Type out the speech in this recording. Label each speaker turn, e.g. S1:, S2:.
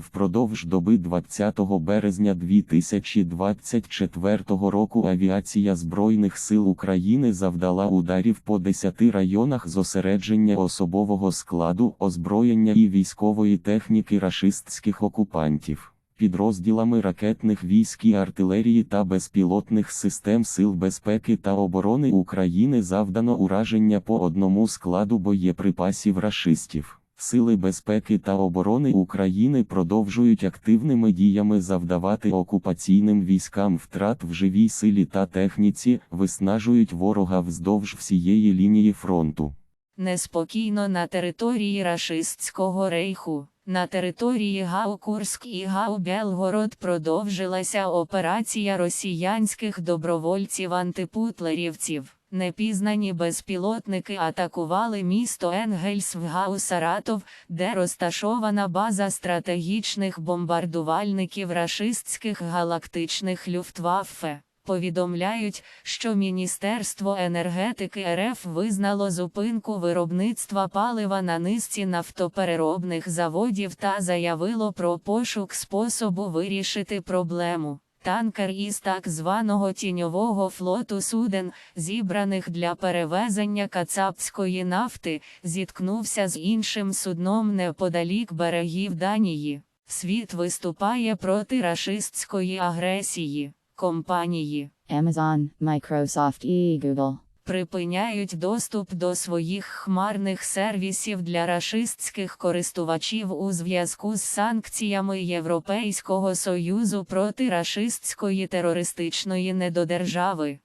S1: Впродовж доби 20 березня 2024 року авіація Збройних сил України завдала ударів по 10 районах зосередження особового складу, озброєння і військової техніки рашистських окупантів. Підрозділами ракетних військ і артилерії та безпілотних систем Сил безпеки та оборони України завдано ураження по одному складу боєприпасів рашистів. Сили безпеки та оборони України продовжують активними діями завдавати окупаційним військам втрат в живій силі та техніці, виснажують ворога вздовж всієї лінії фронту.
S2: Неспокійно на території рашистського рейху. На території Гау Курськ і Гау Белгород продовжилася операція росіянських добровольців-антипутлерівців. Непізнані безпілотники атакували місто Енгельс в Гау Саратов, де розташована база стратегічних бомбардувальників рашистських галактичних Люфтваффе. Повідомляють, що Міністерство енергетики РФ визнало зупинку виробництва палива на низці нафтопереробних заводів та заявило про пошук способу вирішити проблему. Танкер із так званого тіньового флоту суден, зібраних для перевезення кацапської нафти, зіткнувся з іншим судном неподалік берегів Данії. Світ виступає проти рашистської агресії. Компанії
S3: Amazon, Microsoft і Google.
S2: Припиняють доступ до своїх хмарних сервісів для рашистських користувачів у зв'язку з санкціями Європейського Союзу проти рашистської терористичної недодержави.